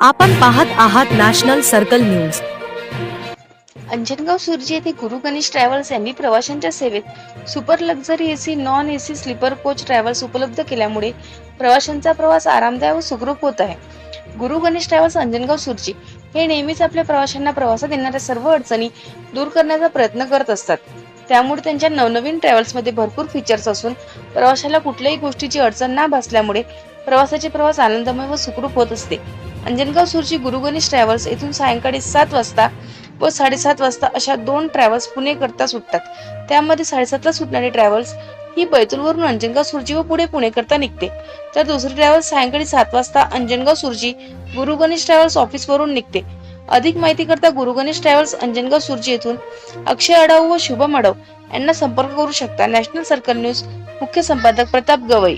आपण पाहत आहात national circle news. Anjangaon Surji येथे गुरु गणेश ट्रॅव्हल्स यांनी प्रवाशांच्या सेवेत super luxury AC non AC sleeper coach travels उपलब्ध केल्यामुळे प्रवाशांचा प्रवास आरामदायक व सुखरूप होत आहे. गुरु गणेश ट्रॅव्हल्स अंजनगाव सुरजी हे नेहमीच आपल्या प्रवाशांना प्रवासात येणाऱ्या सर्व अडचणी दूर करण्याचा प्रयत्न करत असतात. त्यामुळे त्यांच्या नवनवीन ट्रॅव्हल्समध्ये भरपूर फीचर्स असून प्रवाशाला कुठल्याही गोष्टीची अडचण ना भासल्यामुळे प्रवासाचे प्रवास आनंदमय व सुखरूप होत असते. अंजनगाव सुरची गुरु गणेश ट्रॅव्हल्स येथून सायंकाळी सात वाजता व साडेसात वाजता अशा दोन ट्रॅव्हल्स पुणे करता सुटतात. त्यामध्ये साडेसातला सुटणारी ट्रॅव्हल्स ही बैतूलवरून अंजनगाव सुरजी व पुढे पुणे करता निघते. तर दुसरी ट्रॅव्हल्स सायंकाळी सात वाजता अंजनगाव सुरजी गुरु गणेश ट्रॅव्हल्स ऑफिसवरून निघते. अधिक माहिती करता गुरु गणेश ट्रॅव्हल्स अंजनगाव सुरजी येथून अक्षय अडाऊ व शुभम अडव यांना संपर्क करू शकता. नॅशनल सर्कल न्यूज मुख्य संपादक प्रताप गवई.